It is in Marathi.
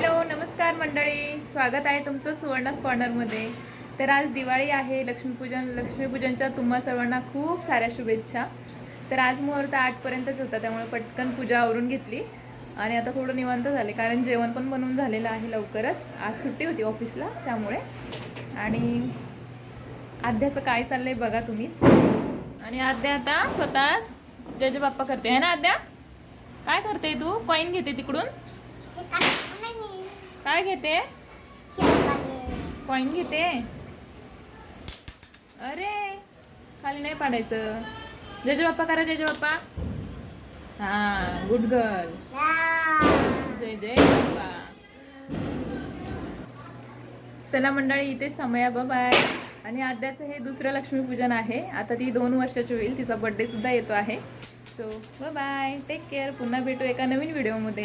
हॅलो नमस्कार मंडळी. स्वागत आहे तुमचं सुवर्णास कॉर्नरमध्ये तर आज दिवाळी आहे लक्ष्मीपूजन लक्ष्मीपूजनच्या तुम्हा सर्वांना खूप साऱ्या शुभेच्छा. तर आज मुहूर्त आठपर्यंतच होता त्यामुळे पटकन पूजा आवरून घेतली. आणि आता थोडं निवांत झाले कारण जेवण पण बनवून झालेलं आहे लवकरच. आज सुट्टी होती ऑफिसला त्यामुळे. आणि आद्याचं काय चाललंय बघा तुम्हीच. आणि आद्या आता स्वतःच जय बाप्पा करते. है ना आद्या? काय करते तू? कॉईन घेते तिकडून. काय घेते? कॉईन घेते. अरे खाली नाही पाडायचं. जय जय बाप्पा करा जय जय बाप्पा हा गुड गर्ल जय जय बाप्पा. चला मंडळी इथेच थांबया. बाय आणि आद्याचं हे दुसरं लक्ष्मीपूजन आहे. आता ती दोन वर्षाची होईल. तिचा बर्थडे सुद्धा येतो आहे. सो बाय टेक केअर पुन्हा भेटू एका नवीन व्हिडिओमध्ये